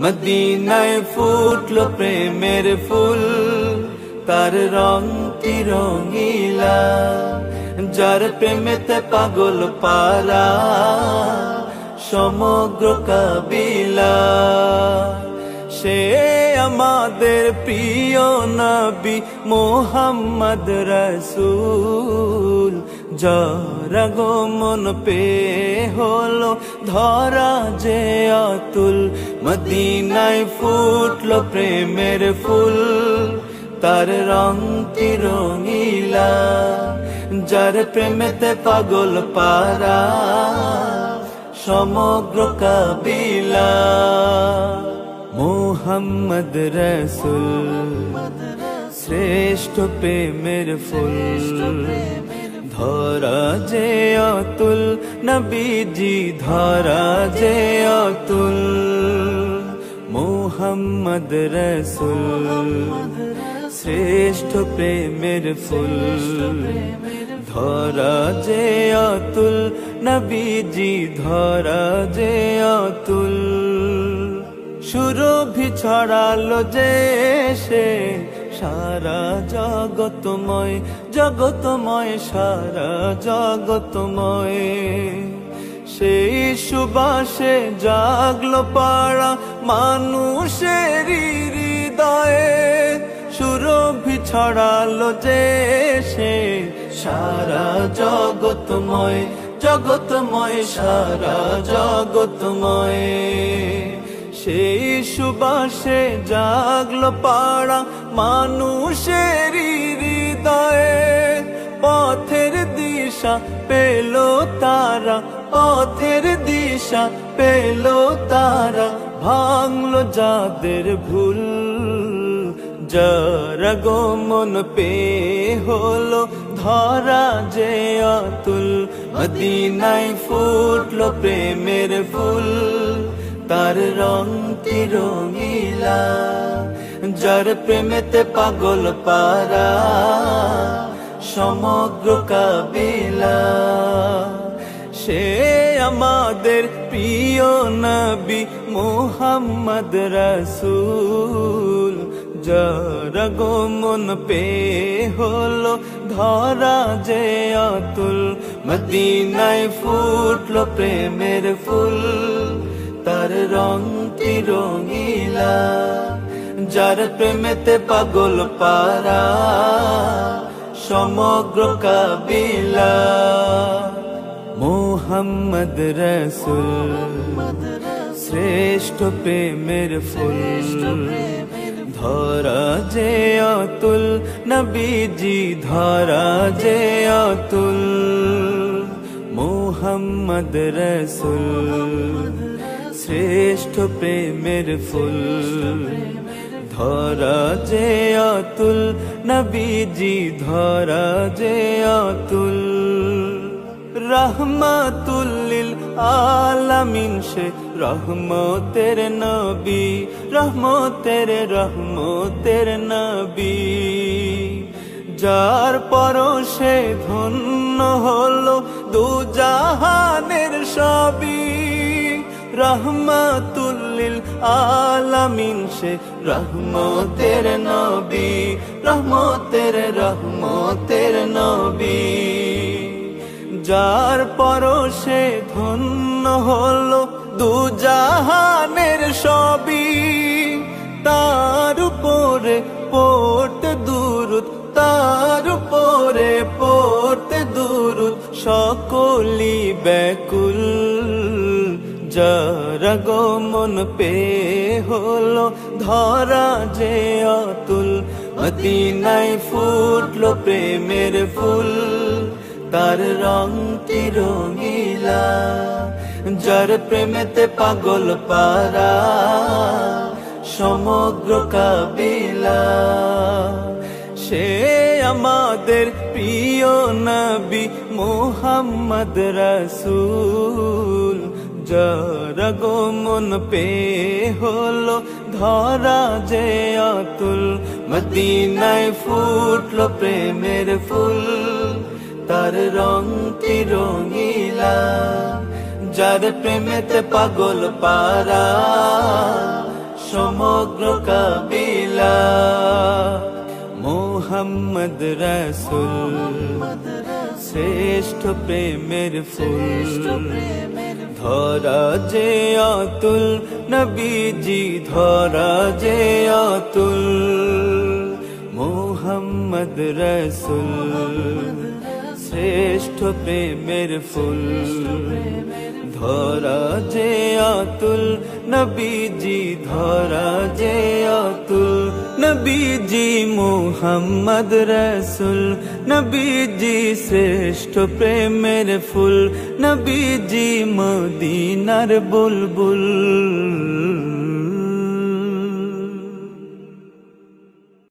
মদিনায় ফুটল প্রেমের ফুল তার রং রঙিলা যার প্রেমেতে পাগল পারা সমগ্র কাবিলা। সে আমাদের প্রিয় নবী মোহাম্মদ রসুল। যারা গমন পে হলো ধরা যে অতুল। মদিনায় ফুটলো প্রেমের ফুল। তার রং তিরঙ্গিলা যার প্রেমেতে পাগল পারা সমগ্র কাবিলা। মোহাম্মদ রসুল শ্রেষ্ঠ প্রেমের ফুল ধরা যে অতুল নবীজি ধরা যে অতুল মোহাম্মদ রসুল শ্রেষ্ঠ প্রেমের ফুল ধরা যে অতুল নবীজি ধরা যে অতুল সুরভি ছড়ালো যে সে। সারা জগতময় জগতময়, সারা জগতময়। সেই সুবাসে জাগলো পাড়া মানুষের হৃদয়ে। সুরভি ছড়ালো যে সে। সারা জগতময় জগতময়, সারা জগতময়। সেই সুবাসে জাগলো পাড়া মানুষের হৃদয়ে। পথের দিশা পেল তারা, পথের দিশা পেল তারা। ভাঙলো যাদের ভুল, যারা গমন পে হলো ধরা যে অতুল। মদিনায় ফুটলো প্রেমের ফুল। তার রং তিরঙ্গিলা, যার প্রেমেতে পাগল পারা, সমগ্র কাবিলা। সে আমাদের প্রিয় নবী মোহাম্মদ রসুল, যারা গমন পে হলো ধরা যে অতুল মদিনায় ফুটলো প্রেমের ফুল। রং তিরঙ্গিলা, যার প্রেমেতে পাগল পারা, সমগ্র কাবিলা। মোহাম্মদ রসুল, শ্রেষ্ঠ প্রেমের ফুল। ধরা যে অতুল, নবীজি, ধরা যে অতুল। মোহাম্মদ রসুল শ্রেষ্ঠ প্রেমের ফুল। ধরা যে অতুল, নবীজি, ধরা যে অতুল। রহমাতুল্লিল আলামিন, সে রহমতের নবী, রহমতের রহমতের নবী। যার পরশে ধন্য হলো দু জাহানের সবই। রহমাতুল্লিল আলামিন সে রহমতের নবী, রহমতের রহমতের নবী। যার পরশে ধন্য হলো দু জাহানের সবই, তার উপরে পড়তে দুরুদ, তার উপরে পড়তে দুরুদ সকলি ব্যাকুল। যারা গমন পে হলো ধরা যে অতুল মদিনায় ফুটলো প্রেমের ফুল তার রং তিরঙ্গিলা যার প্রেমেতে পাগল পারা সমগ্র কাবিলা। সে আমাদের প্রিয় নবী মোহাম্মদ রসুল। যার গোমন পে হলো ধরা যে আতুল মদিনায় ফুটলো প্রেমের ফুল তার রংটি রঙিলা যার প্রেমেতে পাগল পারা সমগ্র কাবিলা মোহাম্মদ রসুল শ্রেষ্ঠ প্রেমের ফুল ধরা যে অতুল নবীজি ধরা যে অতুল মোহাম্মদ রসুল, শ্রেষ্ঠ প্রেমের ফুল। ধরা যে অতুল নবীজি ধরা যে অতুল নবীজি মোহাম্মদ রসুল নবীজি শ্রেষ্ঠ প্রেমের ফুল নবীজি মদিনার বুলবুল